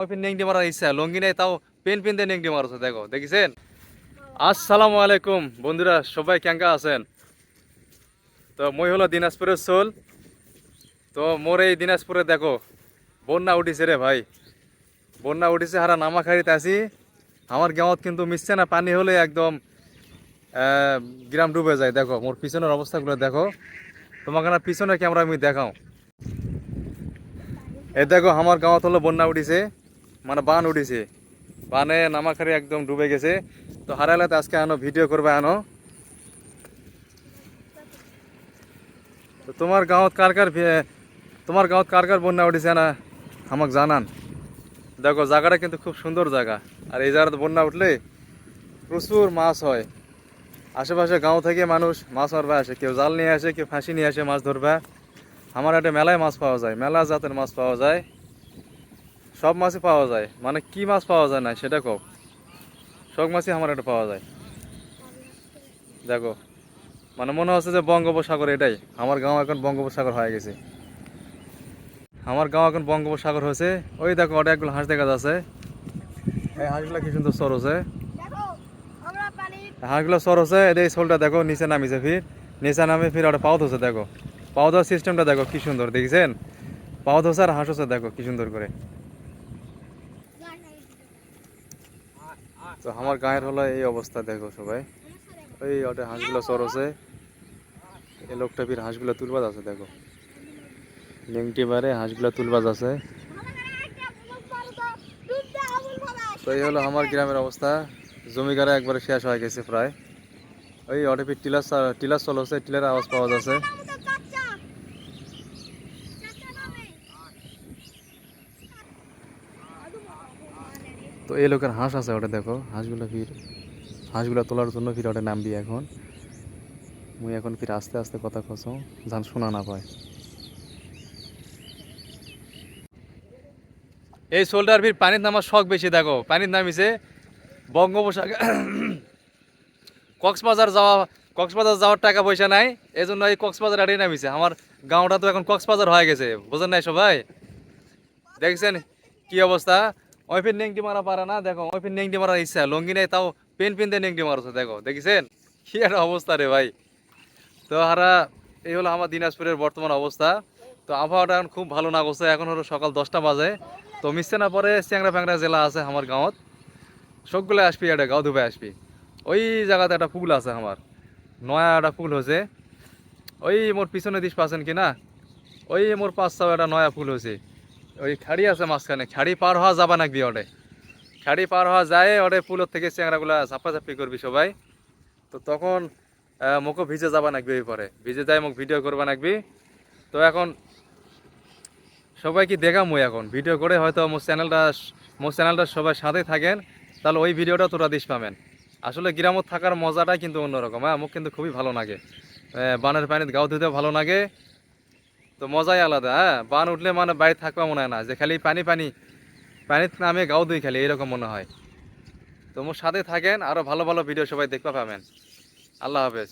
নেংটি মারার ইচ্ছা, লঙ্গি নেই, তাও পেন পেন দিয়ে নেংটি মারছে দেখো, দেখেছেন? আসসালামু আলাইকুম, বন্ধুরা, সবাই কেঙ্কা আছেন? তো মই হলো দিনাজপুরের সোল। তো মোর এই দিনাজপুরে দেখো, বন্যা উঠিছে রে ভাই। বন্যা উঠিছে, হারা নামাখারিতে আছি। আমার গাঁৱত কিন্তু মিশছে না, পানি হলে একদম গ্রাম ডুবে যায়। দেখো, মোর পিছনের অবস্থাগুলো দেখো। তোমাকে না পিছনের ক্যামেরা আমি দেখাও। এ, দেখো, আমার গাঁৱত হলো বন্যা উঠিছে। মানে বান উঠেছে। বানে নামাখারি একদম ডুবে গেছে। তো হারাইলাতে আজকে আনো ভিডিও করবে আনো। তো তোমার গাঁৱত কার কার তোমার গাঁৱত কার কার বন্যা উঠিছে না? আমাকে জানান। দেখো জায়গাটা কিন্তু খুব সুন্দর জায়গা আর এই জায়গাতে বন্যা উঠলে প্রচুর মাছ হয়। আশেপাশে গাঁও থেকে মানুষ, মাছ মারবে আসে। কেউ জাল নিয়ে আসে, কেউ ফাঁসি নিয়ে আসে মাছ ধরবে আমার একটা মেলায় মাছ পাওয়া যায়। মেলা জাতের মাছ পাওয়া যায়। সব মাছই পাওয়া যায়। মানে কি মাছ পাওয়া যায় না সেটা কও। সব মাছই আমার এটা পাওয়া যায়। দেখো মানে মনে হচ্ছে যে বঙ্গোপসাগর এটাই। আমার গাঁও এখন বঙ্গোপসাগর হয়ে গেছে। আমার গাঁও এখন বঙ্গোপসাগর হয়েছে। ওই দেখো ওটা একগুলো হাঁস দেখা যাচ্ছে। এই হাঁসগুলো কি সুন্দর সর হচ্ছে। হাঁসগুলো সর হচ্ছে এই সোলটা দেখো নিচে নামিছে ফির। নিচে নামে ফির ওটা পাও ধরছে দেখো। পাও ধর সিস্টেমটা দেখো কি সুন্দর দেখছেন? পাও ধরছে আর হাঁস হচ্ছে দেখো কি সুন্দর করে। তো আমার গায়ের হলো এই অবস্থা, দেখো সবাই। ওই ওটা হাঁসগুলো হচ্ছে এই লোকটা ফির হাঁসগুলো তুলবাজ আছে, দেখো। লিংটি বারে হাঁসগুলো তুলবাজ আছে। তো এই হলো আমার গ্রামের অবস্থা। জমি গাড়া একবারে শেষ হয়ে গেছে প্রায়। ওই অটোপি টিলার টিলার চল হচ্ছে টিলার আওয়াজ পাওয়া যাচ্ছে। তো এই লোকের হাঁস আছে ওটা দেখো। হাঁসগুলো ফির হাঁসগুলো তোলার জন্য ফির ওটা নামবি এখন। মুই এখন ফির আস্তে আস্তে কথা কছো যান শোনা না পায়। এই শোলটার ফির পানির নামার শখ বেশি, দেখো। পানির নামিছে বঙ্গোপসাগর কক্সবাজার যাওয়া কক্সবাজার যাওয়ার টাকা পয়সা নাই এই জন্য এই কক্সবাজার আড়ে নামিছে। আমার গাঁওটা তো এখন কক্সবাজার হয়ে গেছে। বোঝেন নাই সবাই? দেখছেন কি অবস্থা? ওই ফির নেংটি মারা পারে না, দেখো, ওই ফির নেংটি মারার ইচ্ছা, লঙ্গি নেই, তাও পেন পেন দিয়ে নেংটি মারছে, দেখো, দেখেছেন? কি একটা অবস্থা রে ভাই। তো হারা, এই হলো আমার দিনাজপুরের বর্তমান অবস্থা। তো আবহাওয়াটা এখন খুব ভালো না করছে এখন হলো সকাল দশটা বাজে। তো মিশছে না পরে চ্যাংরা ফ্যাংরা জেলা আছে আমার গাঁৱত সবগুলো আসবি একটা গাঁও ধুবে আসবি। ওই জায়গাতে একটা পুল আছে আমার। নয়া একটা পুল হয়েছে। ওই মোর পিছনে দিস পাচ্ছেন কি না? ওই মোর পাঁচটাও একটা নয়া পুল হয়েছে। ওই খাড়ি আছে মাঝখানে, খাড়ি পার হওয়া যাবা নাকবি ওটে খাড়ি পার হওয়া যায় ওটে পুলের থেকে চ্যাংরাগুলা ঝাপাঝাপি করবি সবাই। তো তখন মোকে ভিজে যাবা নাকবি এই পরে। ভিজে যায় মোক ভিডিও করবা নাকবি তো এখন সবাই কি দেখা মুই এখন। ভিডিও করে হয়তো মোর চ্যানেলটা মোর চ্যানেলটা সবাই সাথে থাকেন, তাহলে ওই ভিডিওটা তোরা দিস পাবেন। আসলে গ্রামত থাকার মজাটাই কিন্তু অন্যরকম হ্যাঁ? মোক কিন্তু খুবই ভালো লাগে। বানের পানিতে গাও ধুতে ভালো লাগে। তো মজাই আলাদা হ্যাঁ? বান উঠলে মানে বাড়ি থাকবে মনে হয় না, যে খালি পানি পানি, পানিতে নামে গাও দুই খালি, এরকম মনে হয়। তো মোর সাথে থাকেন আরও ভালো ভালো ভিডিও সবাই দেখতে পাবেন। আল্লাহ হাফেজ।